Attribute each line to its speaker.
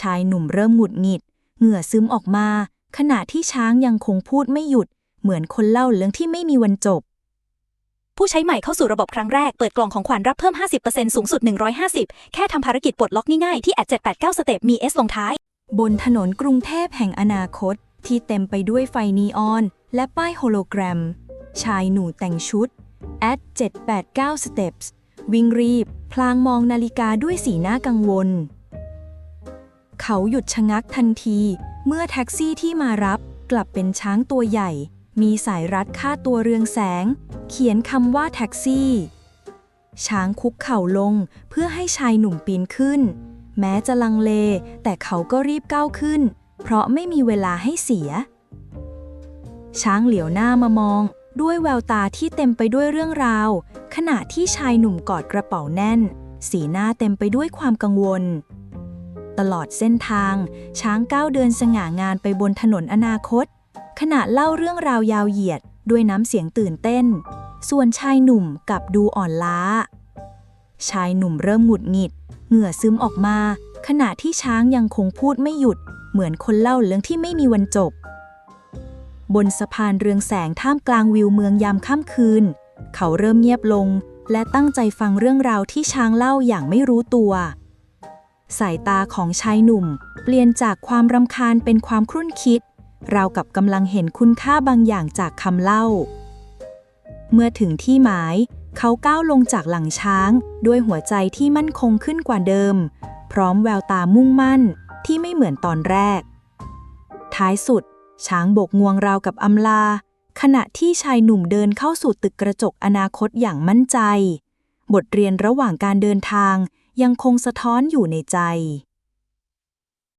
Speaker 1: ชายหนุ่มเริ่มหงุดหงิด เหงื่อซึมออกมา ขณะที่ช้างยังคงพูดไม่หยุด เหมือนคนเล่าเรื่องที่ไม่มีวันจบ
Speaker 2: ผู้ใช้ใหม่เข้าสู่ระบบครั้งแรก เปิดกล่องของขวัญรับเพิ่ม 50%สูงสุด 150 แค่ทำภารกิจปลดล็อกง่ายๆที่แอด789 สเต็ปมี S ลงท้าย
Speaker 1: บนถนนกรุงเทพแห่งอนาคต ที่เต็มไปด้วยไฟนีออน และป้ายโฮโลแกรม ชายหนูแต่งชุด at 789 steps วิ่งรีบ พลางมองนาฬิกาด้วยสีหน้ากังวล เขาหยุดชะงักทันที เมื่อแท็กซี่ที่มารับกลับเป็นช้างตัวใหญ่ มีสายรัดคาดตัวเรืองแสง เขียนคำว่าแท็กซี่ ช้างคุกเข่าลงเพื่อให้ชายหนุ่มปีนขึ้น แม้จะลังเล แต่เขาก็รีบก้าวขึ้น เพราะไม่มีเวลาให้เสีย ช้างเหลียวหน้ามามอง ด้วยแววตาที่เต็มไปด้วยเรื่องราว ขณะที่ชายหนุ่มกอดกระเป๋าแน่น สีหน้าเต็มไปด้วยความกังวล ตลอดเส้นทาง ช้างก้าวเดินสง่างานไปบนถนนอนาคต ขณะเล่าเรื่องราวยาวเหยียดด้วยน้ำเสียงตื่นเต้น ส่วนชายหนุ่มกลับดูอ่อนล้า ชายหนุ่มเริ่มหงุดหงิด เหงื่อซึมออกมา ขณะที่ช้างยังคงพูดไม่หยุด เหมือนคนเล่าเรื่องที่ไม่มีวันจบบนสะพานเรืองแสงท่ามกลางวิวเมืองยามค่ำคืน เขาเริ่มเงียบลง และตั้งใจฟังเรื่องราวที่ช้างเล่าอย่างไม่รู้ตัว สายตาของชายหนุ่ม เปลี่ยนจากความรำคาญเป็นความครุ่นคิดราวกับกำลังเห็นคุณค่าบางอย่างจากคำเล่า เมื่อถึงที่หมาย เขาก้าวลงจากหลังช้าง ด้วยหัวใจที่มั่นคงขึ้นกว่าเดิม พร้อมแววตามุ่งมั่นที่ไม่เหมือนตอนแรก ท้ายสุด ช้างโบกงวงราวกับอำลา ขณะที่ชายหนุ่มเดินเข้าสู่ตึกกระจกอนาคตอย่างมั่นใจ บทเรียนระหว่างการเดินทาง ยังคงสะท้อนอยู่ในใจ